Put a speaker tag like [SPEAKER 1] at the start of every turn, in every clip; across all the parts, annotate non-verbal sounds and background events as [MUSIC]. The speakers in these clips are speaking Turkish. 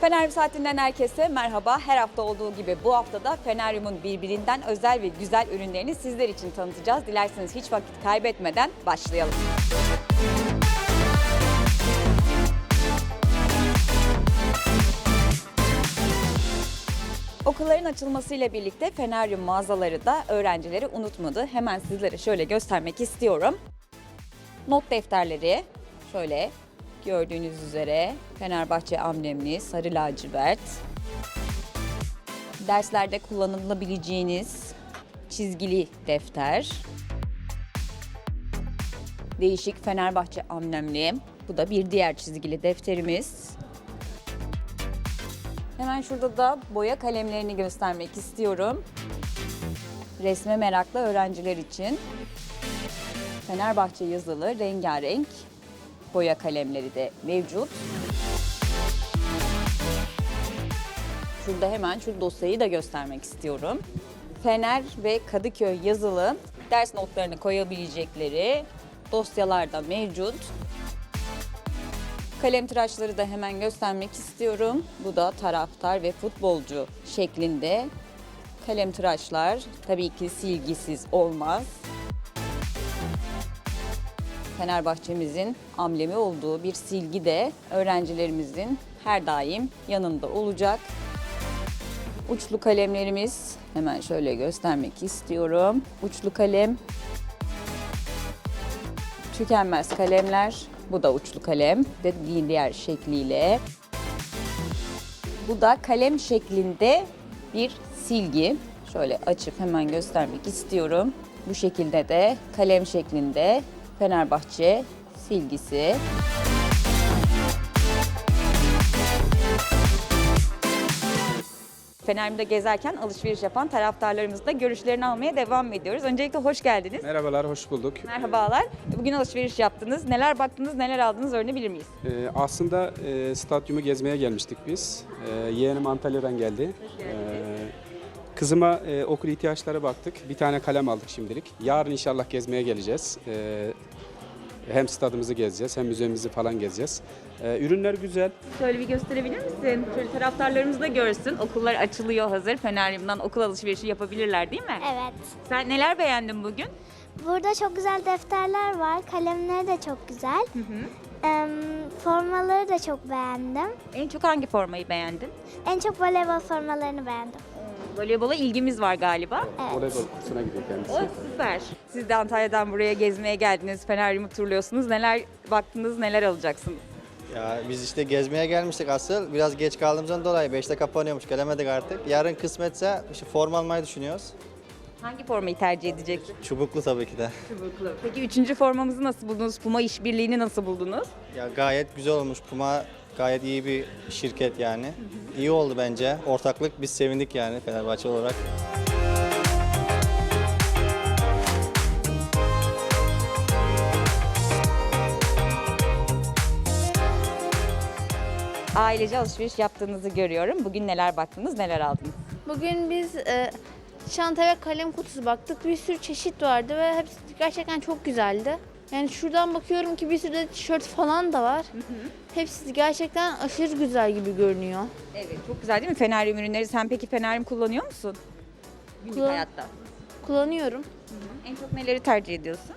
[SPEAKER 1] Feneryum Saatinden herkese merhaba. Her hafta olduğu gibi bu haftada Feneryum'un birbirinden özel ve güzel ürünlerini sizler için tanıtacağız. Dilerseniz hiç vakit kaybetmeden başlayalım. Okulların açılmasıyla birlikte Feneryum mağazaları da öğrencileri unutmadı. Hemen sizlere şöyle göstermek istiyorum. Not defterleri şöyle gördüğünüz üzere Fenerbahçe amblemli sarı lacivert. Derslerde kullanılabileceğiniz çizgili defter. Değişik Fenerbahçe amblemli. Bu da bir diğer çizgili defterimiz. Hemen şurada da boya kalemlerini göstermek istiyorum. Resme meraklı öğrenciler için Fenerbahçe yazılı rengarenk boya kalemleri de mevcut. Şurada hemen şu dosyayı da göstermek istiyorum. Fener ve Kadıköy yazılı ders notlarını koyabilecekleri dosyalar da mevcut. Kalem tıraşları da hemen göstermek istiyorum. Bu da taraftar ve futbolcu şeklinde kalem tıraşlar. Tabii ki silgisiz olmaz. Fenerbahçemizin amblemi olduğu bir silgi de öğrencilerimizin her daim yanında olacak. Uçlu kalemlerimiz hemen şöyle göstermek istiyorum. Uçlu kalem, tükenmez kalemler. Bu da uçlu kalem de diğer şekliyle. Bu da kalem şeklinde bir silgi. Şöyle açıp hemen göstermek istiyorum. Bu şekilde de kalem şeklinde Fenerbahçe silgisi. Fenerim'de gezerken alışveriş yapan taraftarlarımızla görüşlerini almaya devam ediyoruz. Öncelikle hoş geldiniz.
[SPEAKER 2] Merhabalar, hoş bulduk.
[SPEAKER 1] Merhabalar. Bugün alışveriş yaptınız. Neler baktınız, neler aldınız öğrenebilir miyiz?
[SPEAKER 2] Ee, aslında e, stadyumu gezmeye gelmiştik biz. Ee, yeğenim Antalya'dan geldi. Ee, kızıma e, okul ihtiyaçları baktık. Bir tane kalem aldık şimdilik. Yarın inşallah gezmeye geleceğiz. Ee, hem stadımızı gezeceğiz, hem müzemizi falan gezeceğiz. Ee, ürünler güzel.
[SPEAKER 1] Şöyle bir gösterebilir misin? Şöyle taraftarlarımız da görsün. Okullar açılıyor hazır. Feneryum'dan okul alışverişi yapabilirler değil mi?
[SPEAKER 3] Evet.
[SPEAKER 1] Sen neler beğendin bugün?
[SPEAKER 3] Burada çok güzel defterler var. Kalemleri de çok güzel. Formaları da çok beğendim.
[SPEAKER 1] En çok hangi formayı beğendin?
[SPEAKER 3] En çok voleybol formalarını beğendim.
[SPEAKER 1] Voleybola ilgimiz var galiba.
[SPEAKER 3] Evet.
[SPEAKER 2] Voleybol kursuna gidiyor kendisi.
[SPEAKER 1] O süper. Siz de Antalya'dan buraya gezmeye geldiniz. Feneryum'u turluyorsunuz. Neler baktınız, neler alacaksınız?
[SPEAKER 4] Ya biz işte gezmeye gelmiştik asıl. Biraz geç kaldığımızdan dolayı 5'te kapanıyormuş. Gelemedik artık. Yarın kısmetse işte form almayı düşünüyoruz.
[SPEAKER 1] Hangi formayı tercih edeceksin?
[SPEAKER 4] Çubuklu tabii ki de.
[SPEAKER 1] Çubuklu. Peki üçüncü formamızı nasıl buldunuz? Puma işbirliğini nasıl buldunuz?
[SPEAKER 4] Ya gayet güzel olmuş. Puma gayet iyi bir şirket yani. İyi oldu bence. Ortaklık biz sevindik yani Fenerbahçe olarak.
[SPEAKER 1] Ailece alışveriş yaptığınızı görüyorum. Bugün neler baktınız, neler aldınız?
[SPEAKER 5] Bugün biz e, çanta ve kalem kutusu baktık. Bir sürü çeşit vardı ve hepsi gerçekten çok güzeldi. Yani şuradan bakıyorum ki bir sürü de tişört falan da var. Hepsi gerçekten aşırı güzel gibi görünüyor.
[SPEAKER 1] Evet, çok güzel değil mi Feneryum ürünleri? Sen peki Feneryum kullanıyor musun? Günlük
[SPEAKER 5] Kullan-
[SPEAKER 1] hayatta.
[SPEAKER 5] Kullanıyorum.
[SPEAKER 1] En çok neleri tercih ediyorsun?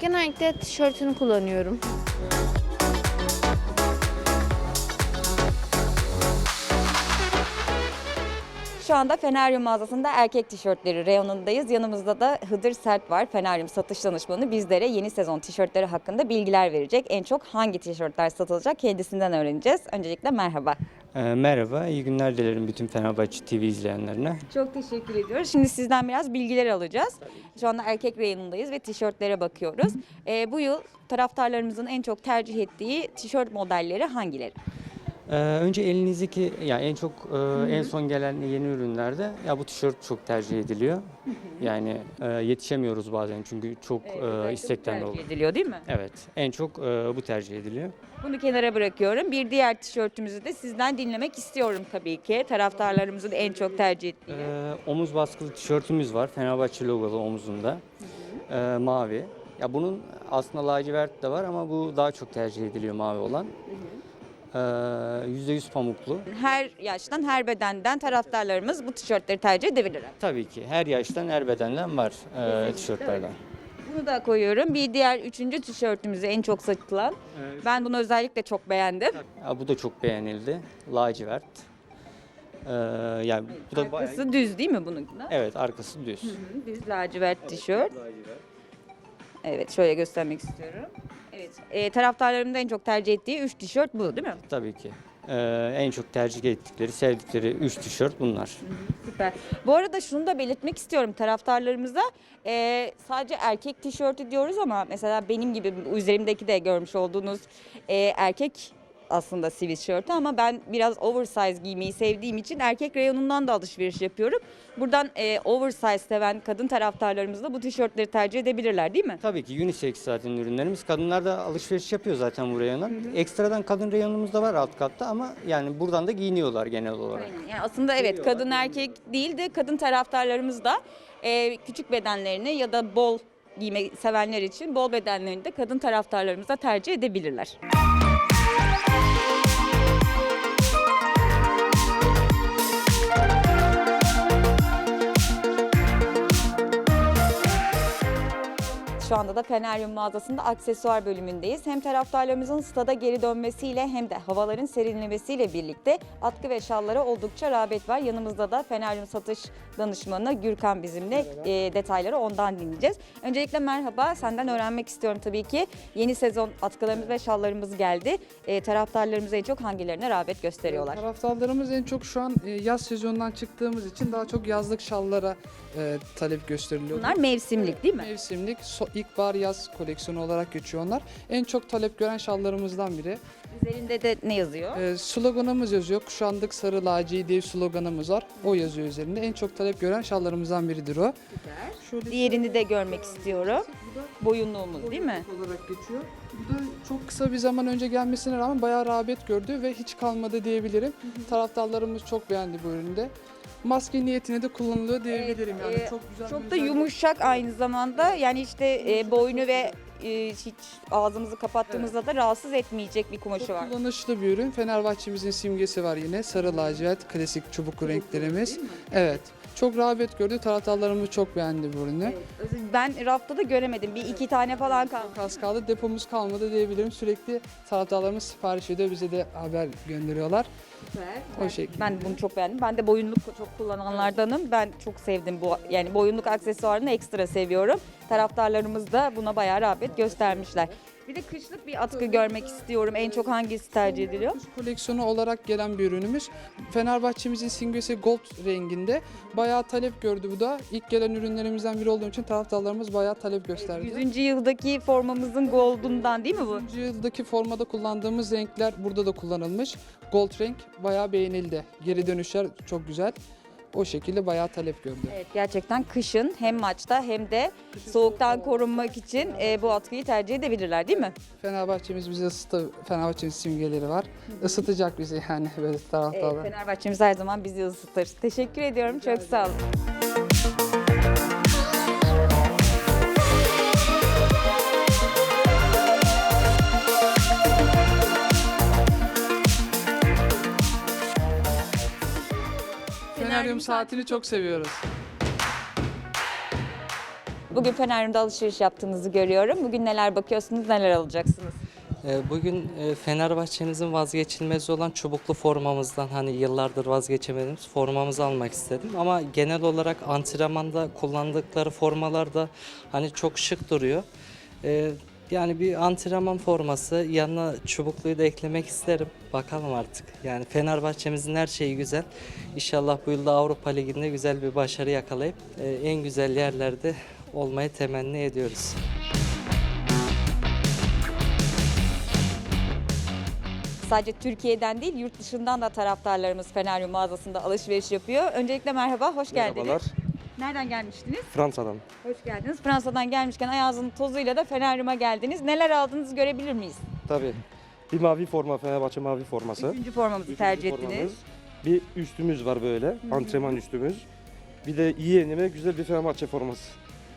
[SPEAKER 5] Genellikle tişörtünü kullanıyorum.
[SPEAKER 1] Şu anda Feneryum mağazasında erkek tişörtleri reyonundayız. Yanımızda da Hıdır Sert var. Feneryum satış danışmanı bizlere yeni sezon tişörtleri hakkında bilgiler verecek. En çok hangi tişörtler satılacak kendisinden öğreneceğiz. Öncelikle merhaba.
[SPEAKER 6] Ee, Merhaba, iyi günler dilerim bütün Fenerbahçe TV izleyenlerine.
[SPEAKER 1] Çok teşekkür ediyoruz. Şimdi sizden biraz bilgiler alacağız. Şu anda erkek reyonundayız ve tişörtlere bakıyoruz. Ee, bu yıl taraftarlarımızın en çok tercih ettiği tişört modelleri hangileri?
[SPEAKER 6] Ee, önce elinizdeki, yani en çok e, en son gelen yeni ürünlerde ya bu tişört çok tercih ediliyor. [LAUGHS] Yani e, yetişemiyoruz bazen çünkü çok e, istekten
[SPEAKER 1] tercih
[SPEAKER 6] dolayı.
[SPEAKER 1] ediliyor değil mi?
[SPEAKER 6] Evet, en çok e, bu tercih ediliyor.
[SPEAKER 1] Bunu kenara bırakıyorum. Bir diğer tişörtümüzü de sizden dinlemek istiyorum tabii ki. Taraftarlarımızın en çok tercih ettiği.
[SPEAKER 6] Ee, omuz baskılı tişörtümüz var, Fenerbahçe logolu omuzunda, Ee, mavi. Ya bunun aslında lacivert de var ama bu daha çok tercih ediliyor mavi olan. Ee, %100 pamuklu.
[SPEAKER 1] Her yaştan, her bedenden taraftarlarımız bu tişörtleri tercih edebilirler.
[SPEAKER 6] Tabii ki her yaştan her bedenden var e, tişörtlerden.
[SPEAKER 1] Bunu da koyuyorum. Bir diğer üçüncü tişörtümüzü en çok satılan. Ben bunu özellikle çok beğendim.
[SPEAKER 6] Ya, bu da çok beğenildi. Lacivert. Ee, yani bu da bayağı...
[SPEAKER 1] Arkası düz değil mi bunun? da?
[SPEAKER 6] Evet arkası düz.
[SPEAKER 1] Düz lacivert tişört. Evet şöyle göstermek istiyorum. Evet. E, taraftarlarımın da en çok tercih ettiği 3 tişört bu değil mi?
[SPEAKER 6] Tabii ki. Ee, en çok tercih ettikleri, sevdikleri 3 tişört bunlar.
[SPEAKER 1] Süper. Bu arada şunu da belirtmek istiyorum taraftarlarımıza. Ee, sadece erkek tişörtü diyoruz ama mesela benim gibi üzerimdeki de görmüş olduğunuz e, erkek aslında sweatshirt ama ben biraz oversize giymeyi sevdiğim için erkek reyonundan da alışveriş yapıyorum. Buradan e, oversize seven kadın taraftarlarımız da bu tişörtleri tercih edebilirler değil mi?
[SPEAKER 6] Tabii ki unisex zaten ürünlerimiz. Kadınlar da alışveriş yapıyor zaten bu reyona. Ekstradan kadın reyonumuz da var alt katta ama yani buradan da giyiniyorlar genel olarak.
[SPEAKER 1] Yani aslında evet kadın erkek değil de kadın taraftarlarımız da e, küçük bedenlerini ya da bol giyme sevenler için bol bedenlerini de kadın taraftarlarımız da tercih edebilirler. Şu anda da Feneryum mağazasında aksesuar bölümündeyiz. Hem taraftarlarımızın stada geri dönmesiyle hem de havaların serinlemesiyle birlikte atkı ve şallara oldukça rağbet var. Yanımızda da Feneryum satış danışmanı Gürkan bizimle e, detayları ondan dinleyeceğiz. Öncelikle merhaba, senden öğrenmek istiyorum tabii ki. Yeni sezon atkılarımız ve şallarımız geldi. E, taraftarlarımız en çok hangilerine rağbet gösteriyorlar?
[SPEAKER 7] Taraftarlarımız en çok şu an e, yaz sezonundan çıktığımız için daha çok yazlık şallara e, talep gösteriliyor.
[SPEAKER 1] Bunlar mevsimlik değil mi?
[SPEAKER 7] Mevsimlik so- ilkbahar yaz koleksiyonu olarak geçiyor onlar. En çok talep gören şallarımızdan biri.
[SPEAKER 1] Üzerinde de ne yazıyor?
[SPEAKER 7] E, sloganımız yazıyor. Kuşandık sarı laciği diye bir sloganımız var. O yazıyor üzerinde. En çok talep gören şallarımızdan biridir o. Şöyle
[SPEAKER 1] Diğerini de görmek istiyorum. Boyunluğumuz değil mi?
[SPEAKER 7] olarak geçiyor. Bu da çok kısa bir zaman önce gelmesine rağmen bayağı rağbet gördü ve hiç kalmadı diyebilirim. Taraftarlarımız çok beğendi bu ürünü de. Maske niyetine de kullanılıyor diyebilirim yani.
[SPEAKER 1] e,
[SPEAKER 7] çok güzel
[SPEAKER 1] Çok da
[SPEAKER 7] özellik.
[SPEAKER 1] yumuşak aynı zamanda. Yani işte e, boynu ve e, hiç ağzımızı kapattığımızda da rahatsız etmeyecek bir kumaşı
[SPEAKER 7] Çok
[SPEAKER 1] var.
[SPEAKER 7] kullanışlı bir ürün. Fenerbahçe'mizin simgesi var yine. Sarı lacivert klasik çubuk renklerimiz. Evet. Çok rağbet gördü. Taraftarlarımız çok beğendi bu ürünü.
[SPEAKER 1] Ben rafta da göremedim. Bir iki tane falan kaldı.
[SPEAKER 7] Çok az kaldı. Depomuz kalmadı diyebilirim. Sürekli taraftarlarımız sipariş ediyor. Bize de haber gönderiyorlar. O şekilde.
[SPEAKER 1] Ben bunu çok beğendim. Ben de boyunluk çok kullananlardanım. Ben çok sevdim bu yani boyunluk aksesuarını ekstra seviyorum. Taraftarlarımız da buna bayağı rağbet göstermişler. Bir de kışlık bir atkı görmek istiyorum. En çok hangisi tercih ediliyor?
[SPEAKER 7] Kış koleksiyonu olarak gelen bir ürünümüz. Fenerbahçe'mizin simgesi gold renginde. Bayağı talep gördü bu da. İlk gelen ürünlerimizden biri olduğu için taraftarlarımız bayağı talep gösterdi.
[SPEAKER 1] 100. yıldaki formamızın gold'undan değil mi bu?
[SPEAKER 7] 100. yıldaki formada kullandığımız renkler burada da kullanılmış. Gold renk bayağı beğenildi. Geri dönüşler çok güzel. O şekilde bayağı talep gördü.
[SPEAKER 1] Evet gerçekten kışın hem maçta hem de soğuktan korunmak için e, bu atkıyı tercih edebilirler değil mi?
[SPEAKER 7] Fenerbahçe'miz bize ısıtı, Fenerbahçe'nin simgeleri var. Isıtacak bizi yani [LAUGHS] böyle
[SPEAKER 1] Evet,
[SPEAKER 7] taraftarlar.
[SPEAKER 1] Fenerbahçemiz her zaman bizi ısıtır. Teşekkür ediyorum. Çok sağ olun.
[SPEAKER 7] Saatini çok seviyoruz.
[SPEAKER 1] Bugün Feneryum'da alışveriş yaptığınızı görüyorum. Bugün neler bakıyorsunuz, neler alacaksınız?
[SPEAKER 8] Ee, Bugün e, Fenerbahçe'mizin vazgeçilmezi olan çubuklu formamızdan hani yıllardır vazgeçemediğimiz formamızı almak istedim. Ama genel olarak antrenmanda kullandıkları formalar da hani çok şık duruyor. Yani bir antrenman forması yanına çubukluyu da eklemek isterim. Bakalım artık. Yani Fenerbahçe'mizin her şeyi güzel. İnşallah bu yılda Avrupa Ligi'nde güzel bir başarı yakalayıp e, en güzel yerlerde olmayı temenni ediyoruz.
[SPEAKER 1] Sadece Türkiye'den değil, yurt dışından da taraftarlarımız Feneryum mağazasında alışveriş yapıyor. Öncelikle merhaba, hoş geldiniz.
[SPEAKER 9] Merhabalar.
[SPEAKER 1] Nereden gelmiştiniz?
[SPEAKER 9] Fransa'dan.
[SPEAKER 1] Hoş geldiniz. Fransa'dan gelmişken ayağınızın tozuyla da Feneryum'a geldiniz. Neler aldığınızı görebilir miyiz?
[SPEAKER 9] Tabii. Bir mavi forma, Fenerbahçe mavi forması.
[SPEAKER 1] Üçüncü formamızı tercih
[SPEAKER 9] Üçüncü
[SPEAKER 1] ettiniz.
[SPEAKER 9] formamız. Bir üstümüz var böyle, antrenman üstümüz. Bir de yeğenime güzel bir Fenerbahçe forması.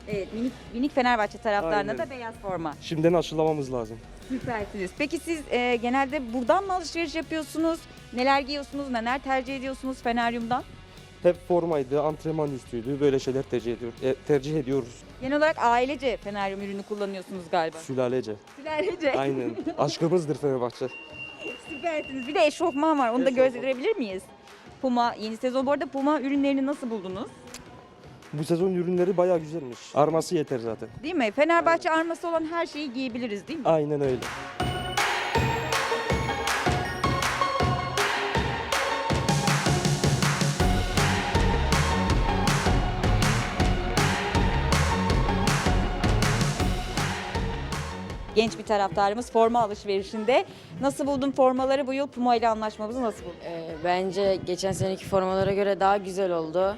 [SPEAKER 1] Evet, minik, minik Fenerbahçe taraftarına
[SPEAKER 9] Aynen.
[SPEAKER 1] da beyaz forma.
[SPEAKER 9] Şimdiden aşılamamız lazım.
[SPEAKER 1] Süpersiniz. Peki siz e, genelde buradan mı alışveriş yapıyorsunuz? Neler giyiyorsunuz? Neler tercih ediyorsunuz Feneryum'dan?
[SPEAKER 9] Hep formaydı, antrenman üstüydü. Böyle şeyler tercih, ediyor, e, tercih ediyoruz.
[SPEAKER 1] Genel olarak ailece Feneryum ürünü kullanıyorsunuz galiba.
[SPEAKER 9] Sülalece.
[SPEAKER 1] Sülalece.
[SPEAKER 9] Aynen. [LAUGHS] Aşkımızdır Fenerbahçe.
[SPEAKER 1] Süpersiniz. Bir de eşofman var. Onu da gösterebilir miyiz? Puma yeni sezon. Bu arada Puma ürünlerini nasıl buldunuz?
[SPEAKER 9] Bu sezon ürünleri bayağı güzelmiş. Arması yeter zaten.
[SPEAKER 1] Değil mi? Fenerbahçe arması olan her şeyi giyebiliriz değil mi?
[SPEAKER 9] Aynen öyle.
[SPEAKER 1] Genç bir taraftarımız forma alışverişinde. Nasıl buldun formaları? Bu yıl Puma ile anlaşmamızı nasıl buldun?
[SPEAKER 10] Ee, bence geçen seneki formalara göre daha güzel oldu.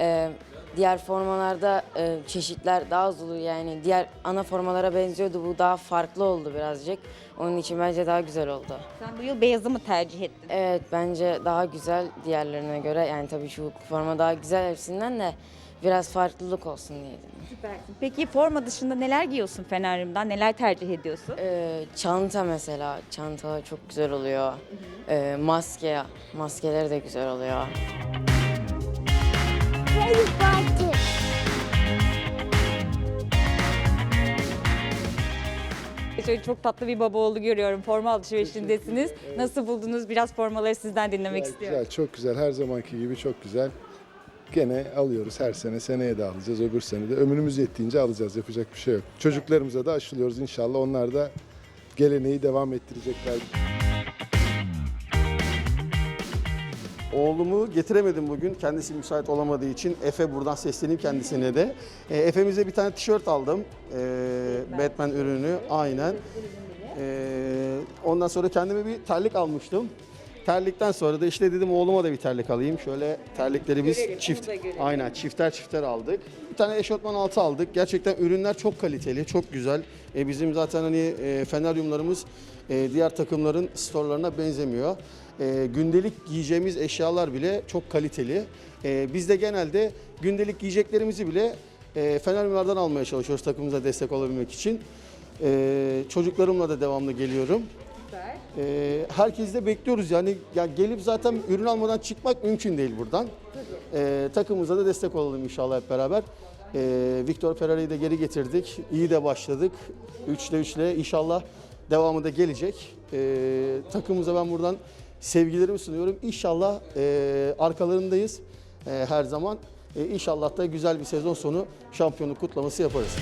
[SPEAKER 10] Ee, diğer formalarda e, çeşitler daha az olur yani diğer ana formalara benziyordu bu daha farklı oldu birazcık. Onun için bence daha güzel oldu.
[SPEAKER 1] Sen bu yıl beyazı mı tercih ettin?
[SPEAKER 10] Evet bence daha güzel diğerlerine göre yani tabii şu forma daha güzel hepsinden de biraz farklılık olsun diye dedim.
[SPEAKER 1] Süpersin. Peki forma dışında neler giyiyorsun Feneryum'dan? Neler tercih ediyorsun?
[SPEAKER 10] Ee, çanta mesela çanta çok güzel oluyor. Ee, maske maskeleri de güzel oluyor.
[SPEAKER 3] Fenerbahçe.
[SPEAKER 1] Şöyle çok tatlı bir baba oğlu görüyorum. Forma alışverişindesiniz. Nasıl buldunuz? Biraz formaları sizden dinlemek
[SPEAKER 11] Güzel,
[SPEAKER 1] istiyorum.
[SPEAKER 11] güzel, çok güzel. Her zamanki gibi çok güzel. Gene alıyoruz her sene. Seneye de alacağız. Öbür sene de. Ömrümüz yettiğince alacağız. Yapacak bir şey yok. Çocuklarımıza da aşılıyoruz inşallah. Onlar da geleneği devam ettirecekler.
[SPEAKER 12] Oğlumu getiremedim bugün. Kendisi müsait olamadığı için Efe buradan sesleneyim kendisine de. E, Efe'mize bir tane tişört aldım. E, Batman ürünü aynen. E, ondan sonra kendime bir terlik almıştım. Terlikten sonra da işte dedim oğluma da bir terlik alayım. Şöyle terlikleri biz
[SPEAKER 1] Görelim,
[SPEAKER 12] çift
[SPEAKER 1] da görelim.
[SPEAKER 12] aynen çifter çifter aldık. Bir tane eşofman altı aldık. Gerçekten ürünler çok kaliteli, çok güzel. E, bizim zaten hani e, Feneryumlarımız e, diğer takımların storelarına benzemiyor. E, gündelik giyeceğimiz eşyalar bile çok kaliteli. E, biz de genelde gündelik giyeceklerimizi bile e, Feneryumlardan almaya çalışıyoruz takımımıza destek olabilmek için. E, çocuklarımla da devamlı geliyorum. Ee, herkesi de bekliyoruz yani ya gelip zaten ürün almadan çıkmak mümkün değil buradan. Ee, takımımıza da destek olalım inşallah hep beraber. Ee, Victor Ferrari'yi de geri getirdik. İyi de başladık. 3'le 3'le inşallah devamı da gelecek. Ee, takımımıza ben buradan sevgilerimi sunuyorum. İnşallah e, arkalarındayız e, her zaman. E, inşallah da güzel bir sezon sonu şampiyonluk kutlaması yaparız.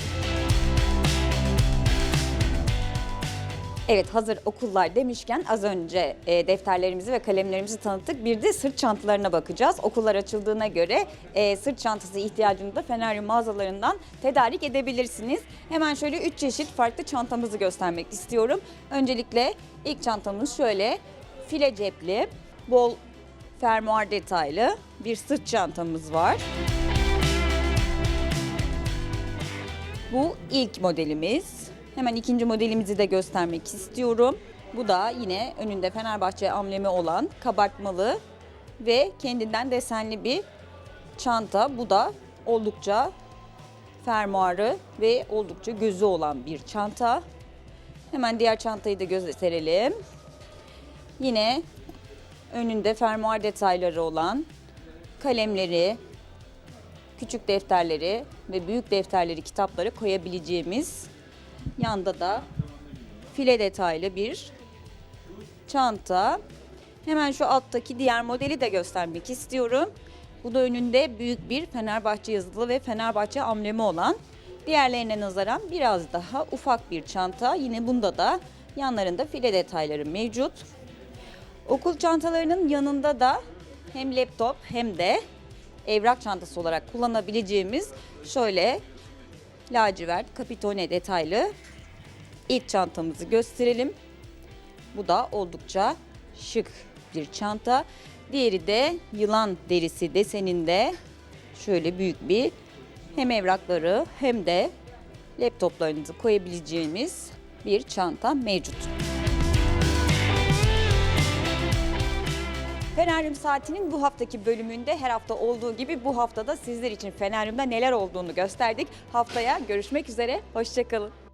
[SPEAKER 1] Evet hazır okullar demişken az önce e, defterlerimizi ve kalemlerimizi tanıttık. Bir de sırt çantalarına bakacağız. Okullar açıldığına göre e, sırt çantası ihtiyacını da Feneryum mağazalarından tedarik edebilirsiniz. Hemen şöyle 3 çeşit farklı çantamızı göstermek istiyorum. Öncelikle ilk çantamız şöyle file cepli, bol fermuar detaylı bir sırt çantamız var. Bu ilk modelimiz. Hemen ikinci modelimizi de göstermek istiyorum. Bu da yine önünde Fenerbahçe amblemi olan kabartmalı ve kendinden desenli bir çanta. Bu da oldukça fermuarı ve oldukça gözü olan bir çanta. Hemen diğer çantayı da gösterelim. Yine önünde fermuar detayları olan kalemleri, küçük defterleri ve büyük defterleri, kitapları koyabileceğimiz yanda da file detaylı bir çanta. Hemen şu alttaki diğer modeli de göstermek istiyorum. Bu da önünde büyük bir Fenerbahçe yazılı ve Fenerbahçe amblemi olan diğerlerine nazaran biraz daha ufak bir çanta. Yine bunda da yanlarında file detayları mevcut. Okul çantalarının yanında da hem laptop hem de evrak çantası olarak kullanabileceğimiz şöyle lacivert kapitone detaylı ilk çantamızı gösterelim. Bu da oldukça şık bir çanta. Diğeri de yılan derisi deseninde şöyle büyük bir hem evrakları hem de laptoplarınızı koyabileceğimiz bir çanta mevcut. Feneryum Saati'nin bu haftaki bölümünde her hafta olduğu gibi bu haftada sizler için Feneryum'da neler olduğunu gösterdik. Haftaya görüşmek üzere, hoşçakalın.